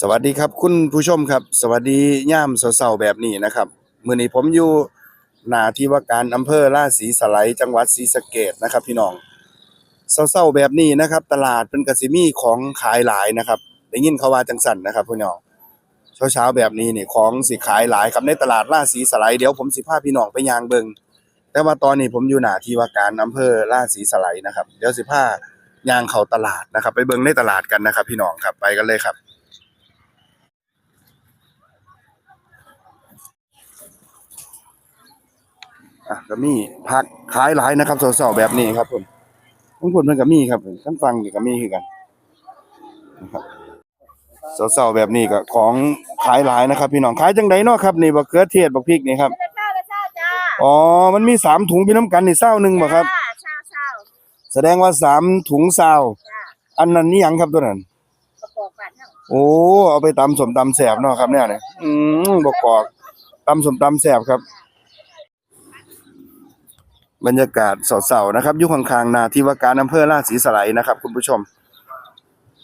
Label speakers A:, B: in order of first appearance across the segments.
A: สวัสดีครับคุณผู้ชมครับ สวัสดีย่ามเสาๆแบบนี้นะครับมื้อนี้ผมอยู่หน้าที่ว่าการอำเภอราศีสไลจังหวัดศรีสะเกษนะครับ พี่น้องเศร้าๆแบบนี้นะครับ ตลาดเป็นกระสิมีของขายหลายนะครับได้ยินเขาว่าจังสันนะครับพี่น้องเช้าๆแบบนี้นี่ของสิขายหลายครับในตลาดราศีสไลเดี๋ยวผมสิพาพี่น้องไปยางเบิงแต่ว่าตอนนี้ผมอยู่หน้าที่ว่าการอำเภอราศีสไลนะครับ เดี๋ยวสิพายางเข้าตลาดนะครับ ไปเบิงในตลาดกันนะครับ พี่น้องครับไปกันเลยครับ อะก็มีผักขายหลายนะครับสาวๆแบบนี้ครับผมทั้งคนมันก็มีครับทั้งฟังนี่ก็มีคือกันนะครับสาวๆแบบนี้ก็ของขายหลายนะครับ พี่น้องขายจังไดเนาะครับนี่บักเขือเทศบักพริกนี่ครับ
B: ราคาราคาจ้า
A: อ๋อมันมีสามถุงพี่น้ำกันนี่เศร้าหนึ่งบ่ครับ
B: จ้าเช้าเช้า
A: แสดงว่าสามถุงเศร้า
B: จ้า
A: อันนั้นนี่หยังครับตัวนั้น
B: ประกอบกันทั้ง
A: โอ้เอาไปตำสมตำแสบเนาะครับเนี่ยเนี่ยอืมบกอกตำสมตำแสบครับ บรรยากาศสดเสานะครับอยู่ข้างๆนาที่ว่าการอำเภอราชสีสไลยนะครับ คุณผู้ชม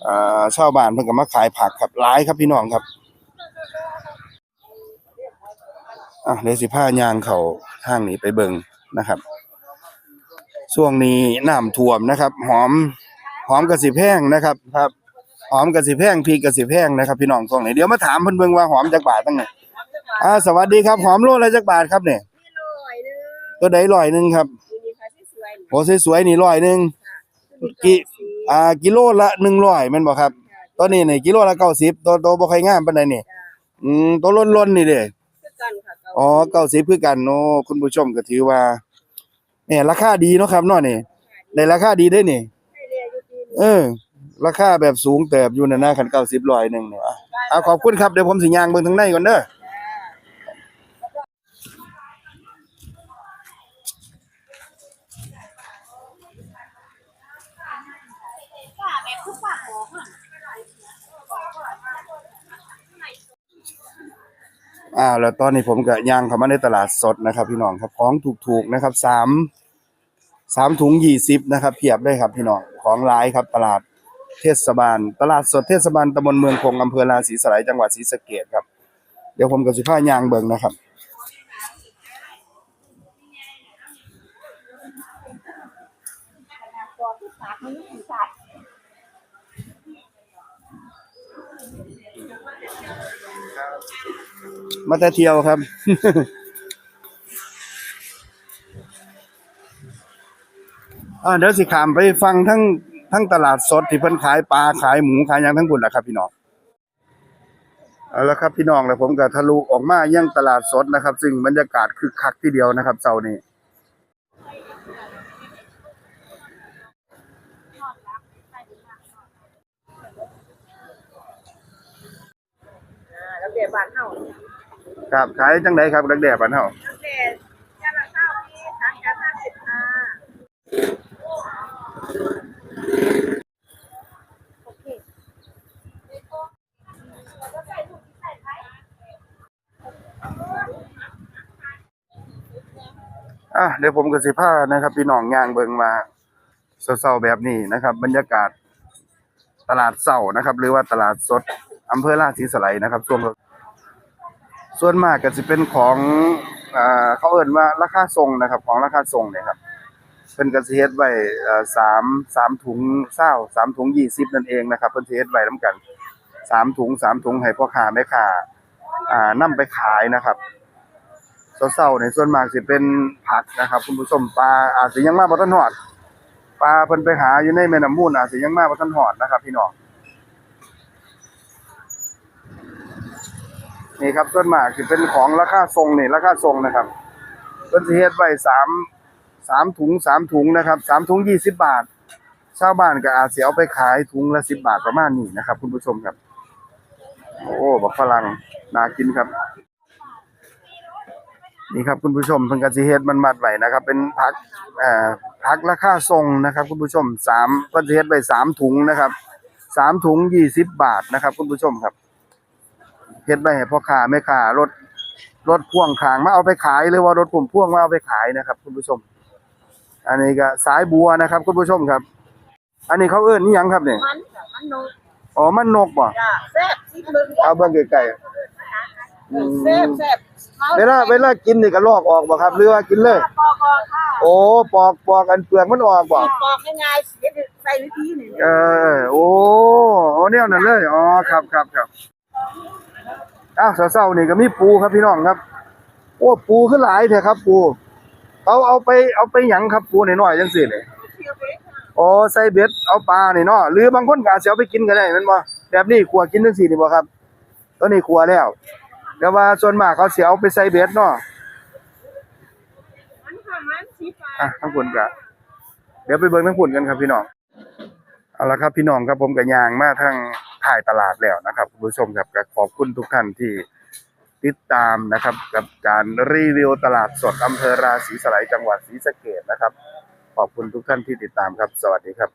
A: อ่าชาวบ้านเพิ่นก็มาขายผักครับหลายครับพี่น้องครับอะเดี๋ยวสิพายางเขาทางนี้ไปเบิงนะครับช่วงนี้น้ำท่วมนะครับ หอมหอมกระสิแพงนะครับ ครับ หอมกระสิแพงพริกกระสิแพงนะครับ พี่น้องช่วงนี้เดี๋ยวมาถามเพิ่นเบิ่งว่าหอมจักบาทตั้งไหนอ่าสวัสดีครับ หอมโลละจักบาทครับเนี่ย ตัวใดร้อยหนึงครับ
B: มีค่ะสวยๆ
A: โอ้สวยๆนี่ร้อยหนึงกี่อ่ากิโลละ100แม่นบ่ครับตัวนี้นี่กิโลละ90ตัวโตบ่ค่อยงามปานใดนี่อืมตัวล้นๆนี่เด้
B: คือกันค่ะ
A: อ๋อ90คือกันโอ้คุณผู้ชมก็ถือว่าเนี่ยราคาดีเนาะครับเนาะนี่ได้ราคาดีเด้นี่
B: ให้เรียอยู่ดี
A: เออ ราคาแบบสูงเติบอยู่นั่นนะคัน90ร้อยหนึงเนี่ยอะอะขอบคุณครับเดี๋ยวผมสิย่างเบิ่งทางในก่อนเด้อ
B: ป้าแบบทุกป้าของอะ
A: อ่า แล้วตอนนี้ผมก็ย่างเข้ามาในตลาดสดนะครับ พี่น้องครับของถูกๆนะครับสามสามถุงยี่สิบนะครับเพียบเลยครับพี่น้องของหลายครับตลาดเทศบาล ตลาดสดเทศบาลตำบลเมืองคงอำเภอราศีสไลยจังหวัดศรีสะเกษครับ เดี๋ยวผมกับสิพายางเบิงนะครับ
B: คือสัตว์
A: มาแต่เที่ยวครับ อ่าเดี๋ยวสิขามไปฟังทั้งทั้งตลาดสดที่เพิ่นขายปลาขายหมูขายยังทั้งบุญแหละครับพี่น้องเอาละครับพี่น้องแล้วผมก็ทะลุออกมายังตลาดสดนะครับ ซึ่งบรรยากาศคึกคักทีเดียวนะครับเช้านี้
B: อ่แล้วเดี๋ยวบ้านเฮา
A: ครับขายจังไดครับดักแด่บ้านเฮา
B: แล้วเคย่าละเช้าที่สามชั้นห้าสิบห้าโอเค
A: อะเดี๋ยวผมก็สิพานะครับ พี่น้องย่างเบิ่งมาเช้าๆแบบนี้นะครับ บรรยากาศตลาดเช้านะครับ หรือว่าตลาดสดอำเภอราชสีสไลยนะครับช่วง ส่วนมากก็สิเป็นของอ่าเขาเอิ้นว่าราคาส่งนะครับ ของราคาส่งเนี่ยครับเพิ่นก็สิเฮ็ดไว้สามสามถุงเศร้าสามถุงยี่สิบนั่นเองนะครับเพิ่นสิเฮ็ดไว้นํกันสามถุงสามถุงให้พ่อค้าแม่ค้าอ่านํไปขายนะครับเศร้าๆในส่วนมากสิเป็นผักนะครับ คุณผู้ชมปลาอาจสิยังมาบ่ทันฮอดปลาเพิ่นไปหาอยู่ในแม่น้ำมูลอาจสิยังมาบ่ทันฮอดนะครับ พี่น้อง นี่ครับส่วนมากสิเป็นของราคาทรงนี่ราคาทรงนะครับเพิ่นเฮ็ดไว้สามสามถุงสามถุงนะครับสามถุงยี่สิบบาท ชาวบ้านก็อาจสิเอาไปขายถุงละสิบบาทประมาณนี้นะครับ คุณผู้ชมครับ โอ้บักฝรั่งน่ากินครับ นี่ครับคุณผู้ชมเพิ่นก็สิเฮ็ดมันมัดไว้นะครับ เป็นผักเอ่อผักราคาทรงนะครับ คุณผู้ชมสามเพิ่นสิเฮ็ดไว้สามถุงนะครับสามถุงยี่สิบบาทนะครับ คุณผู้ชมครับ เฮ็ดไว้ให้พ่อค้าแม่ค้ารถรถพ่วงข้างมาเอาไปขายหรือว่ารถพุ่มพ่วงมาเอาไปขายนะครับ คุณผู้ชม อันนี้ก็สายบัวนะครับ คุณผู้ชมครับ อันนี้เขาเอิ้นอิหยังครับเนี่ย
B: มันค่ะมันนก
A: อ๋อมันนกบ่
B: จ้าแซ่บซิเบิ่ง
A: เอาเบิ่งไกลๆอืม
B: แซ่บแซ่บ
A: เวลาเวลากินนี่ก็ลอกออกบ่ครับ หรือว่ากินเลย
B: ปอกอค่ะ
A: โอ้ปอกปอกอันเปลือกมันออกบ่
B: ปอกง่ายๆเสียใส่วิธีนี่
A: เออโอ้โอ้แนวนั้นเลยอ๋อครับครับครับ อ้าวเศร้าๆนี่ก็มีปูครับพี่น้องครับ โอ้ปูขึ้นหลายแท้ครับ ปูเอาเอาไปเอาไปหยังครับปูน้อยๆจังซี่นี่
B: เที่ยวไปค่ะ
A: อ๋อใส่เบ็ดเอาปลานี่เนาะหรือบางคนก็อาจสิเอาไปกินก็ได้แม่นบ่แบบนี้ขัวกินจังซี่นี่บ่ครับตัวนี้ขัวแล้วแต่ว่าส่วนมากเขาเสิเอาไปใส่เบ็ดเนาะอะทั้งคนก็เดี๋ยวไปเบิ่งทั้งผุนกันครับพี่น้องเอาละครับพี่น้องครับผมก็ย่างมาทาง ถ่ายตลาดแล้วนะครับคุณผู้ชมครับขอบคุณทุกท่านที่ติดตามนะครับ กับการรีวิวตลาดสดอำเภอราศีสไลยจังหวัดศรีสะเกดนะครับ ขอบคุณทุกท่านที่ติดตามครับ สวัสดีครับ